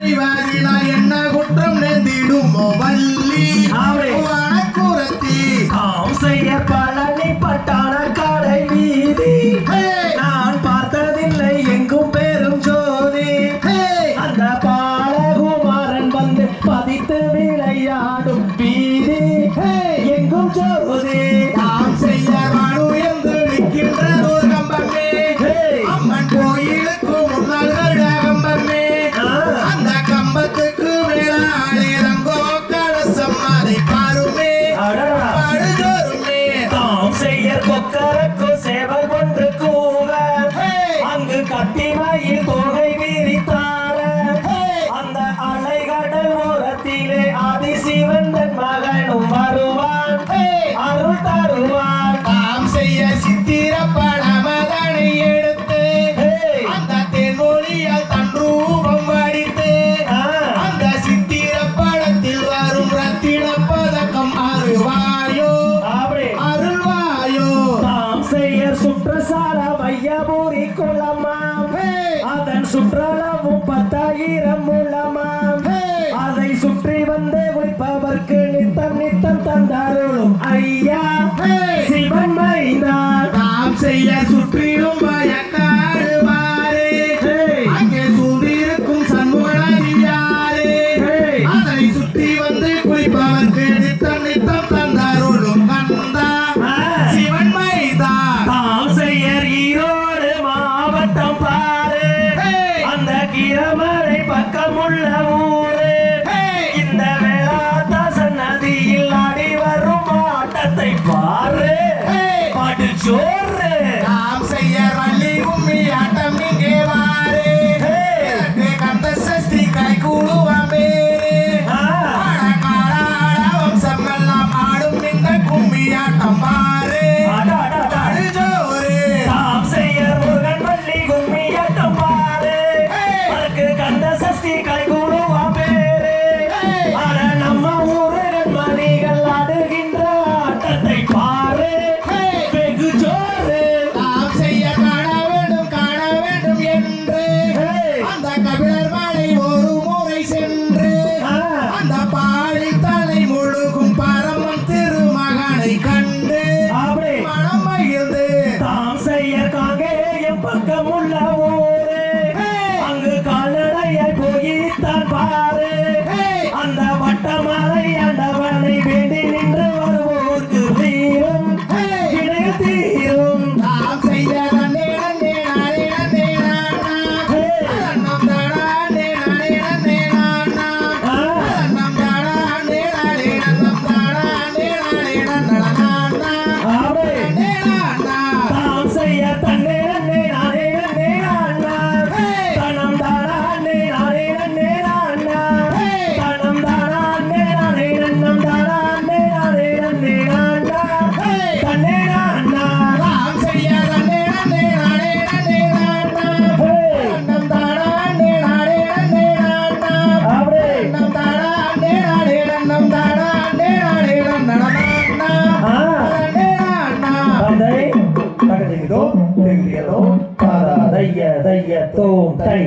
என்ன குற்றம் நேர்ந்திடுமோ வள்ளி? வனக்குரத்தி. செய்ய பழனி பட்டாள கடை வீதி. நான் பார்த்ததில்லை எங்கும் பெரும் ஜோதி. அந்த பாலகுமாரன் வந்து பதித்து விளையாடும் வீதி. எங்கும் ஜோதி. சத்தியமா இது தோகை வையபூரி குளமாம் அதன் சுற்றளவும் பத்தாயிரம் மூலமாம் அதை சுற்றி வந்து குளிப்பவர்க்கு நித்தம் நித்தம் தந்தாருளும் ஐயா சிவன் மைந்தான் நாம் செய்ய சுற்றிலும் பாரு பாட்டு சோறு நாம் செய்ய வள்ளி உம்மி ஆட்டம் இங்கே வாரு. கந்த சஷ்டி கை கூடுவாமே. வம்சமெல்லாம் ஆடும் இந்த பாரு. empacamos தையனோ பர தைய தைய தோம் தை